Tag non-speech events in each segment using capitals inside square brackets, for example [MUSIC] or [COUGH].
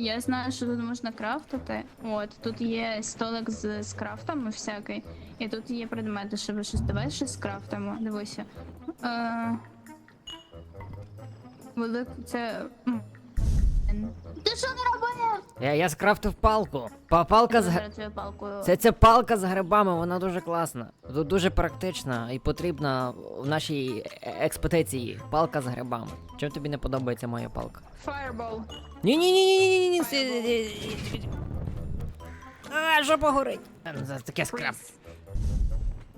Я знаю, що тут можна крафтити. От, тут є столик з, з крафтами всякий. І тут є предмети, щоб щось давай щось крафтимо. Дивися. Е... Велик... Це. Ти що не робив? Я, я скрафтив палку. Па- Палка з палкою. Це, це палка з грибами, вона дуже класна. Ду- Дуже практична і потрібна в нашій е- експедиції. Палка з грибами. Чим тобі не подобається моя палка? Fireball. ні ні ні ні ні ні А, що погорить? Це таке скраб. Freeze.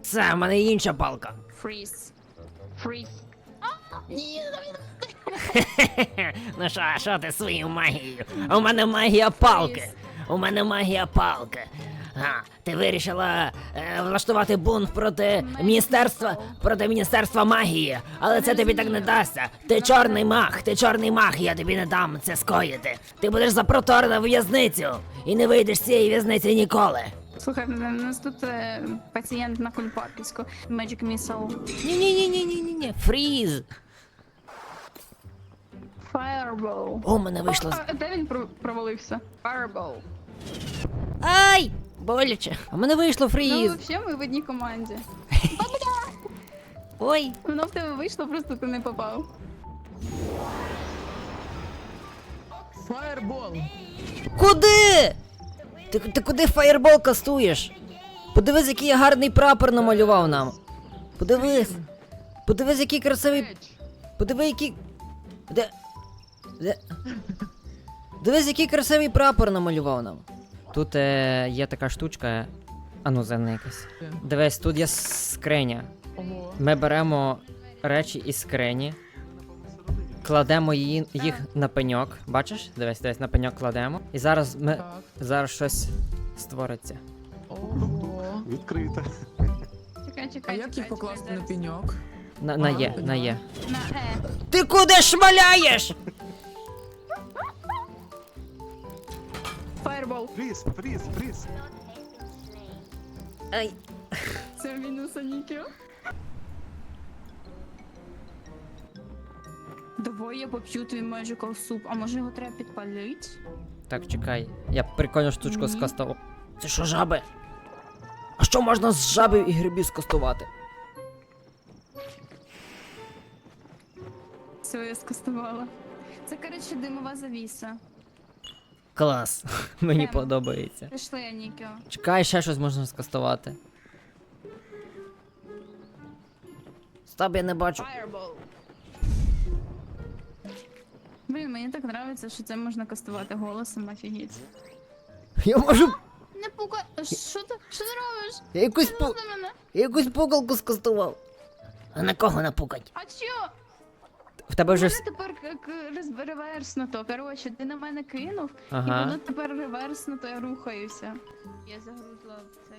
Це, в мене інша палка. Freeze. Freeze. Ні, [LAUGHS] ну що, що ти свою магією? У мене магія палки. У мене магія палки. А, ти вирішила е, влаштувати бунт проти міністерства проти міністерства магії, але це тобі так не дасться. Ти чорний маг, ти чорний маг, я тобі не дам це скоїти. Ти будеш запроторена в в'язницю і не вийдеш з цієї в'язниці ніколи. Слухай, у нас тут е, пацієнт на кульпарківську. Magic Missile. Ні, ні, ні, ні, ні, ні, ні. Фріз. Fireball. О, мене вийшло. А, де він про- провалився? Fireball. Ай! Боляче. А мене вийшло Ну, взагалі ми в одній команді. [LAUGHS] Ой. Воно в тебе вийшло, просто ти не попав. Фаербол! Куди? Ти, ти куди фаєрбол кастуєш? Подивись, який я гарний прапор намалював нам. Подивись. Подивись, який красивий. Подивись, який. Де. Де. Дивись, який красивий прапор намалював нам. Тут е, є така штучка. А ну, зелена якась. Дивись, тут є скриня. Ого. Ми беремо речі із скрині, кладемо її, їх на пеньок. Бачиш? Дивись, дивись, на пеньок кладемо. І зараз ми Так. зараз щось створиться. Ого. Відкрите. Чекай, А чекай. як їх чекай, покласти чекай, на пеньок? На, на є, на є. На Е. Ти куди шмаляєш? Fireball. Фріз, фріз, фріз. Ай. Це мінус Анікіо. Давай я поп'ю твій magical суп, а може його треба підпалити? Так, чекай. Я прикольну штучку Ні. скастував. Це що жаби? А що можна з жабів і грибів скастувати? Все, я скастувала. Це, коротше, димова завіса. Клас. [LAUGHS] Мені Прямо. подобається. Пішли. Чекай, ще щось можна скастувати. Стоп, я не бачу. Fireball. Блін, мені так подобається, що це можна кастувати голосом, офігеть. [LAUGHS] Я можу. Не пука. Що ти? Що ти робиш? Я якусь Не пу... мене. Я якусь пукалку скастував. А на кого напукать? А чо? В тебе вже. Мене тепер к- к- роз- реверснуто. Коротше, ти на мене кинув, і воно тепер реверснуто, я рухаюся. Я загрузла в цей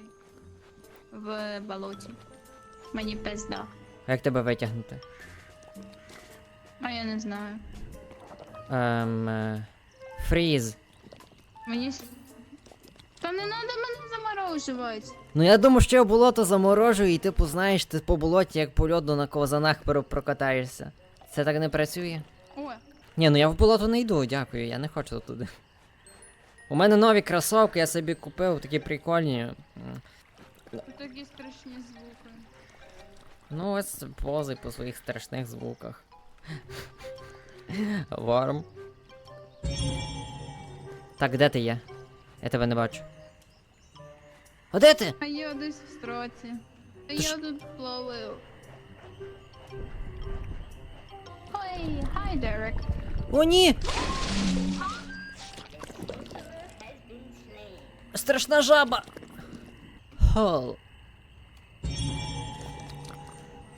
в болоті. Мені пизда. А як тебе витягнути? А я не знаю. Ем. е, Фріз. Мені. с- Та не треба мене заморожувати. Ну я думаю, що я болото заморожую, і типу, знаєш, ти по болоті, як по льоду на ковзанах прокатаєшся. Це так не працює? О, Ні, ну я в болото не йду, дякую, я не хочу туди. У мене нові кросовки, я собі купив, такі прикольні. Такі страшні звуки. Ну, ось пози по своїх страшних звуках. Ворм. Так, де ти є? Я тебе не бачу. А де ти? А я десь в строці. А я тут плаваю. Хай, Дерек. О, ні! Страшна жаба! Хол.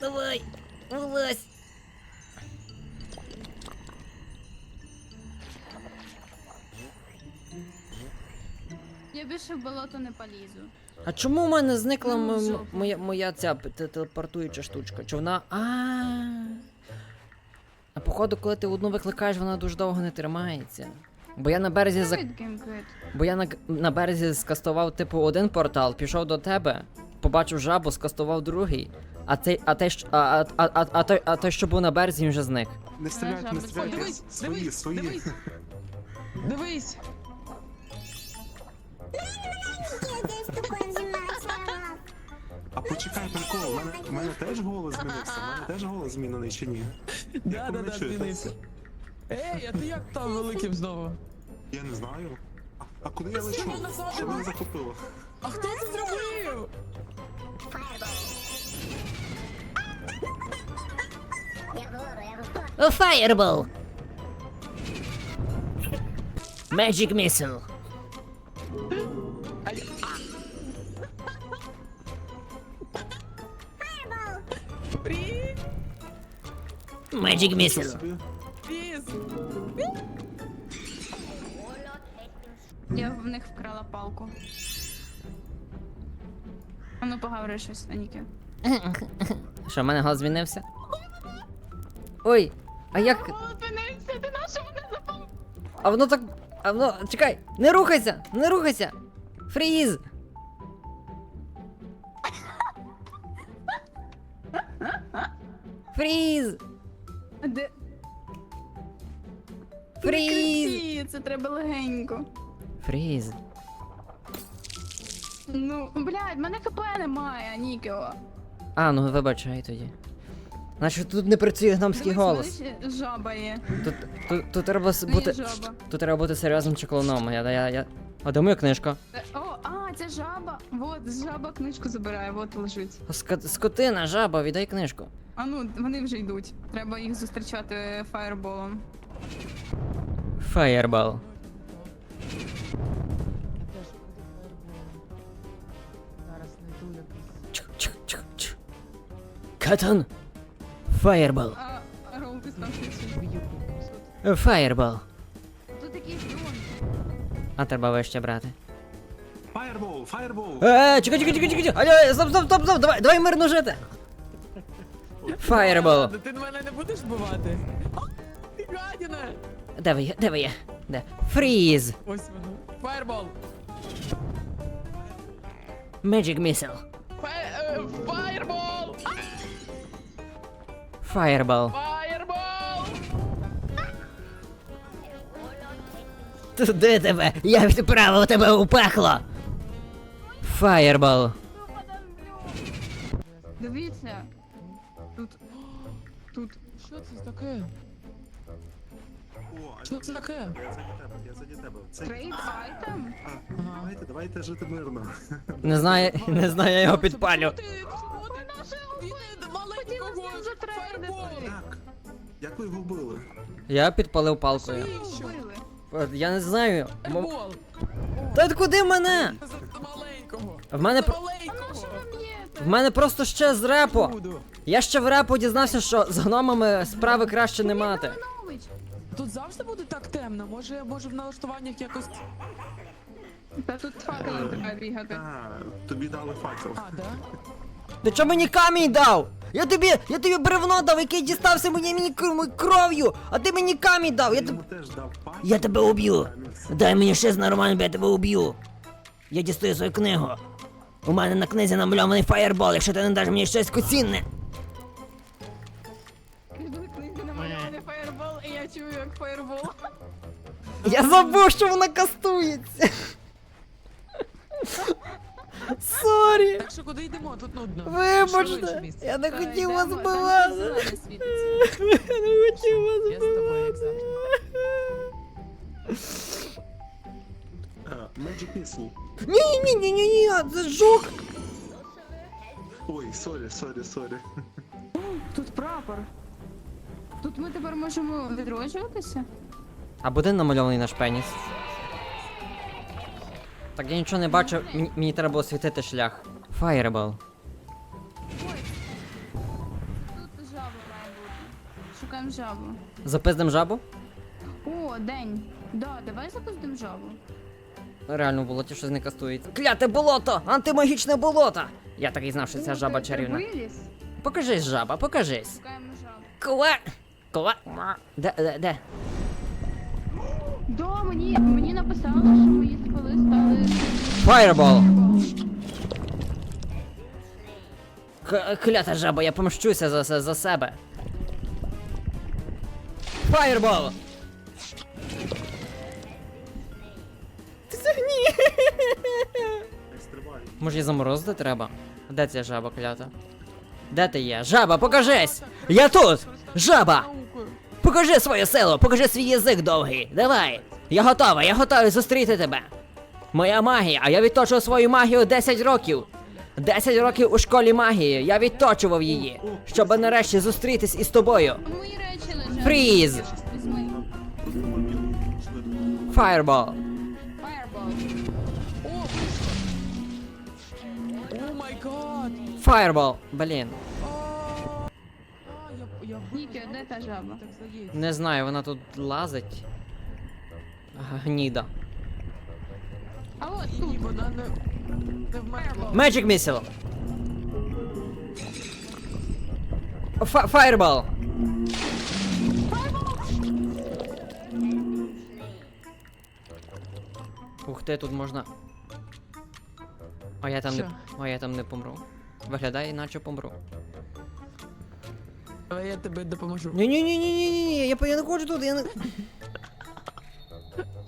Давай, вилазь. Я більше в болото не полізу. А чому в мене зникла Ну, м- м- моя, моя ця телепортуюча штучка? Чи вона. А. А походу, коли ти одну викликаєш, вона дуже довго не тримається. Бо я на березі за... Бо я на на березі скастував, типу, один портал, пішов до тебе, побачив жабу, скастував другий, а те, а те, а, а, а, а, той, а той, що був на березі, він вже зник. Не стріляйте, не стріляйте. Дивись, свої, свої. Дивись. дивись. А почекай, прикол, у мене, мене теж голос змінився, у мене теж голос змінений чи ні? Да, да, да, змінився. Ей, а ти як там великим знову? Я не знаю. А, а куди я лечу? Що мене захопило? А хто це зробив? Fireball! Magic Missile. Magic Missile. Я в них вкрала палку. А ну поговори щось, Аніки. Що, в мене голос змінився? Ой, а як. Зупинився, ти на що мене запав? А воно так. А воно. Чекай! Не рухайся! Не рухайся! Фріз! Фріз! Де? Фріз! Це треба легенько. Фріз. Ну, блядь, мене КП немає, Анікіо. А, ну вибачай тоді. Значить тут не працює гномський Дивись, мене голос. ще жаба є. Тут, тут, тут треба с- Ну, бути. жаба. Тут треба бути серйозним чеклуном. Я, я, я... А де моя книжка? Е, О, а, це жаба. Вот, жаба книжку забирає, вот лежить. Ска- скотина, жаба, віддай книжку. А ну, вони вже йдуть. Треба їх зустрічати фаєрболом. Фаєрбал. Фаерболом. Якийсь. Чх, чх, чх, чх. Катан. Фаєрбал. А, Ролл, ти. Фаєрбал. Тут якийсь дрон. А треба вище брати. Фаєрбол, фаєрбол! Е, чекай, чекай, чекай, чекай. Алло, стоп, стоп, стоп, стоп, давай, давай мирно жити. Фаєрбал. Ладно, Ти мене не будеш вбивати? Ти гадіна! Де ви є? Де ви є? Де? Фріз. Ось воно. Фаербол! Magic Missile. Е, Фаербол! Фаєрбал. Фаербол! Туди тебе! Я відправив тебе у пекло! Фаєрбал. Дивіться. Тут. Тут. Що це таке? О, Що це таке? Я заді тебе, я заді тебе. Це... Трейд айтем? А, давайте, давайте жити мирно. Не знаю, не знаю, я його підпалю. Ти, Він маленького фаербола! Як? Як ви його вбили? Я підпалив палкою. Навіщо? Вбили. От, Я не знаю. м- Фаербол! Та куди мене? За за маленького! В мене маленького! в мене просто ще з. Буду. Я ще в репу дізнався, що з гномами справи краще не мати. Тут завжди буде так темно. Може, може в налаштуваннях якось. Та тут факелом треба бігати. А, тобі дали факел. А, да? Ти чого мені камінь дав? Я тобі, я тобі бревно дав, який дістався мені, мені кр- кров'ю, а ти мені камінь дав. Я, Я теб... теж дав факел. я тебе уб'ю. Дай мені щось нормально, я тебе уб'ю. Я дістаю свою книгу. У мене на книзі намальований фаєрбол, якщо ти не даш мені щось коцінне. чую, як фаєрбол. Я забув, що вона кастується. Сорі. Так що куди йдемо? Тут нудно. Що в інше Вибачте, місце? я не Та хотів йдемо, вас там збивати. зелене світиться. Я не хотів вас Я з тобою, як завжди. А, Magic Missile. Ні, ні, ні, ні, ні, це жук. Ой, сорі, сорі, сорі. Тут прапор. Тут ми тепер можемо відроджуватися? А буде намальований наш пеніс? Так я нічого не бачу, мені, мені треба було світити шлях. Фаєрбол. Тут жаба має бути. Шукаємо жабу. Запиздим жабу? О, день. Да, давай запустимо жабу. Реально в болоті щось не кастується. Кляте болото! Антимагічне болото! Я так і знав, що ця жаба чарівна. виліз? Покажись, жаба, покажись. Шукаємо жабу. Ква. Ква. Де, де, де? Да, мені, мені написали, що мої скали стали. Фаєрбол! К- Клята жаба, я помщуся за, за, за себе. Фаєрбол! Ти загні! Може її заморозити треба? Де ця жаба клята? Де ти є? Жаба, покажись! Я тут! Жаба! Покажи своє село, покажи свій язик довгий. Давай. Я готова, я готовий зустріти тебе. Моя магія, а я відточував свою магію 10 років. 10 років у школі магії. Я відточував її, щоб нарешті зустрітись із тобою. Мої речі лежать. Фріз! Фаербол. Fireball. О! О май гад! Фаербол. Блін. Нікі, де та жаба? Не знаю, вона тут лазить. Гніда. А от І тут. вона не, не вмерла. Magic Missile. Фа- Fireball. Ух ти, тут можна. А я там не. Що? А я там не помру. Виглядає, наче помру. Давай я тебе допоможу. ні ні ні ні ні ні я, я не хочу тут, я не.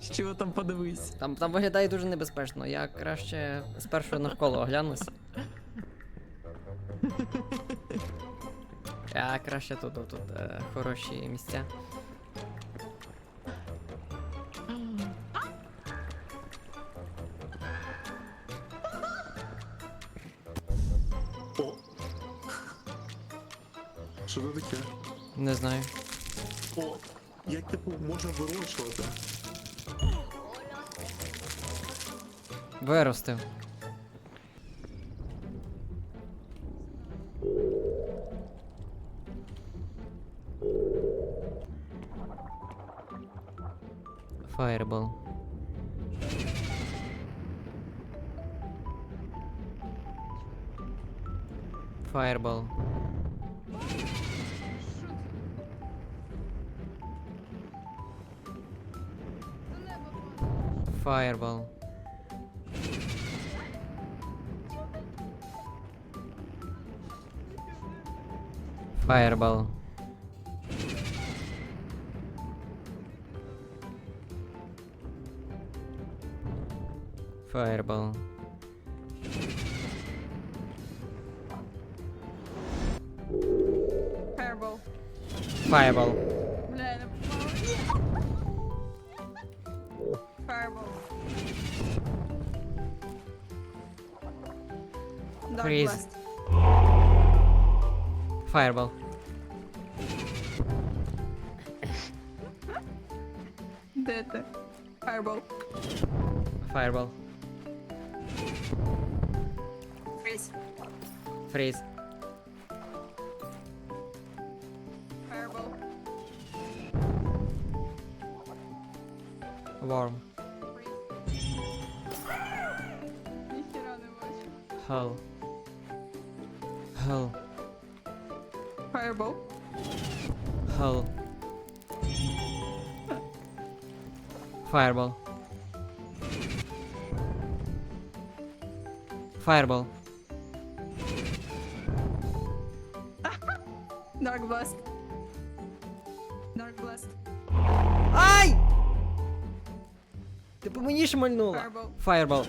Що там подивись. Там, там виглядає дуже небезпечно. Я краще спершу навколо оглянусь. [LAUGHS] Я краще тут, тут, тут е, хороші місця. Знаю. О! Як типу можна вирощувати? Виростив. Фаербол. Фаербол. Фаербол. Фаербол. Фаербол. Fireball. Фаербол. Dark Freeze. Blast. Фаербол. Де ти? Fireball. Фаербол. Freeze. Фріз. Fireball. Ворм. Бачу. Хел. Хел. Fireball. Хел. Фаербол. Фаербол. Dark Blast. Dark Blast. Ай! Ти по мені шмальнула. Fireball. Фаербол.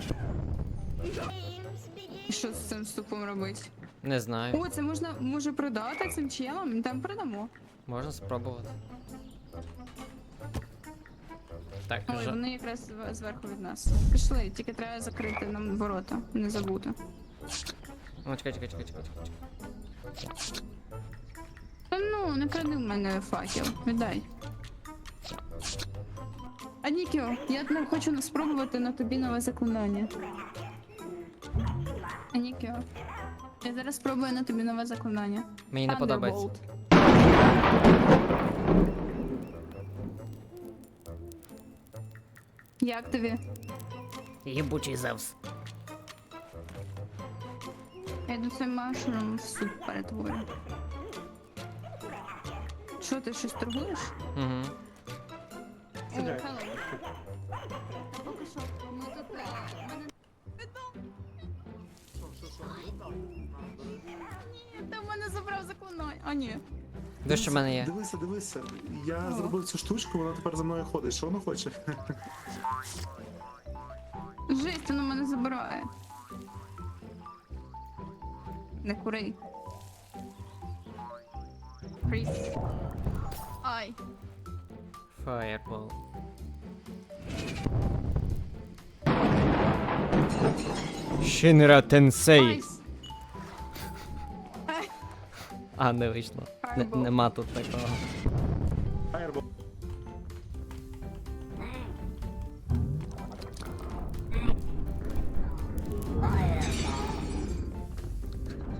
І що з цим ступом робити? Не знаю. О, це можна може продати цим челам? Там продамо. Можна спробувати. Так, Ой, жа- вони якраз зв- зверху від нас. Пішли, тільки треба закрити нам ворота, не забути. Ну, чекай, чекай, чекай, чекай, чекай. Та ну, не кради в мене факел, віддай. А Нікіо, я не хочу спробувати на тобі нове заклинання. Я зараз спробую на тобі нове заклинання. Мені не подобається. Як тобі? Єбучий Зевс. Я йду цей машрум в суп перетворю. Що ти щось торгуєш? Угу. Hello. Та в мене забрав заклинання. А ні. Де що в мене є? Дивися, дивися. Я О. зробив цю штучку, вона тепер за мною ходить. Що вона хоче? Жесть, воно мене забирає. Не кури. Кріс. Ай. Фаєрбол. Шинра Тенсей. Найс. А, не вийшло. Не, Fireball. нема тут такого. Фаєрбол.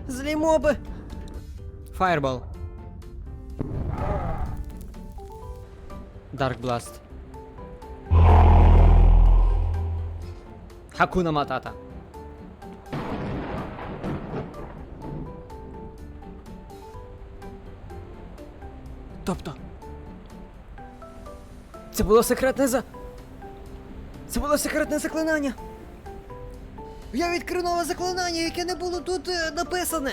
Злі моби. Фаєрбол. Дарк Бласт. Хакуна Матата. Тобто. Це було секретне за. Це було секретне заклинання. Я відкрив нове заклинання, яке не було тут е, написане.